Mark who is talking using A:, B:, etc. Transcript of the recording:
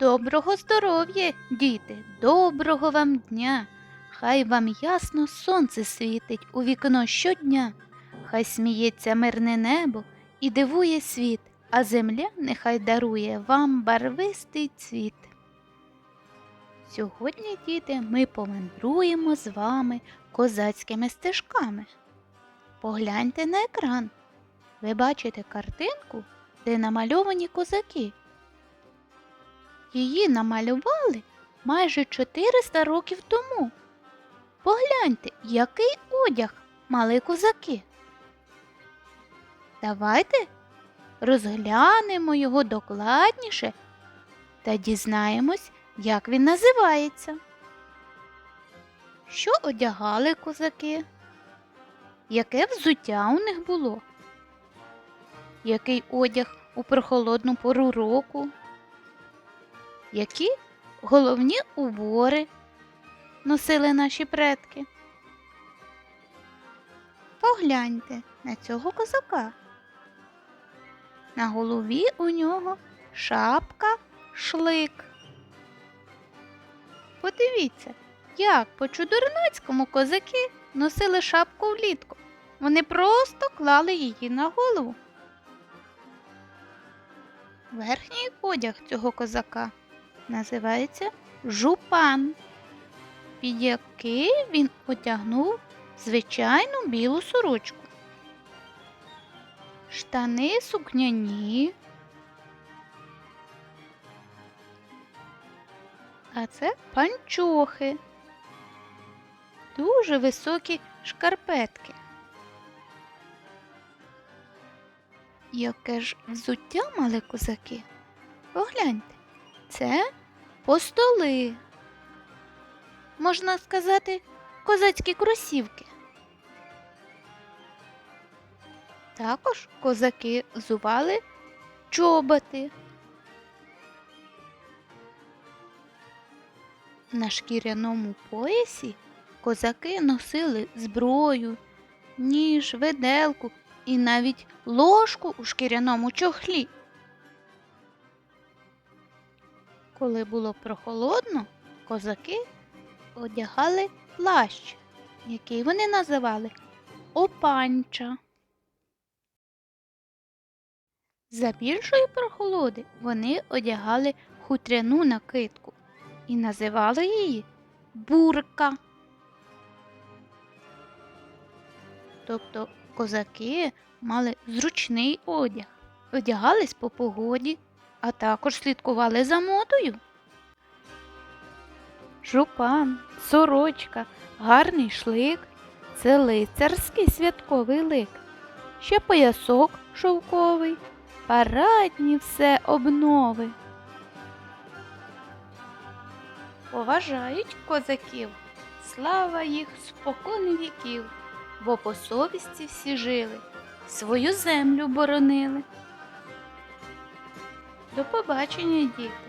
A: Доброго здоров'я, діти, доброго вам дня. Хай вам ясно сонце світить у вікно щодня. Хай сміється мирне небо і дивує світ, а земля нехай дарує вам барвистий цвіт. Сьогодні, діти, ми помандруємо з вами козацькими стежками. Погляньте на екран. Ви бачите картинку, де намальовані козаки. Її намалювали майже 400 років тому. Погляньте, який одяг мали козаки. Давайте розглянемо його докладніше та дізнаємось, як він називається. Що одягали козаки? Яке взуття у них було? Який одяг у прохолодну пору року? Які головні убори носили наші предки? Погляньте на цього козака. На голові у нього шапка шлик. Подивіться, як по чудернацькому козаки носили шапку влітку. Вони просто клали її на голову. Верхній одяг цього козака називається жупан, під який він одягнув звичайну білу сорочку. Штани сукняні. А це панчохи. Дуже високі шкарпетки. Яке ж взуття мали козаки? Погляньте, це постоли. Можна сказати, козацькі кросівки. Також козаки взували чоботи. На шкіряному поясі козаки носили зброю, ніж, веделку і навіть ложку у шкіряному чохлі. Коли було прохолодно, козаки одягали плащ, який вони називали опанча. За більшої прохолоди вони одягали хутряну накидку і називали її бурка. Тобто козаки мали зручний одяг, одягались по погоді, а також слідкували за модою. Жупан, сорочка, гарний шлик це лицарський святковий лик, ще поясок шовковий, парадні все обнови. Поважають козаків, слава їх спокон віків, бо по совісті всі жили, свою землю боронили. До побачення, діти!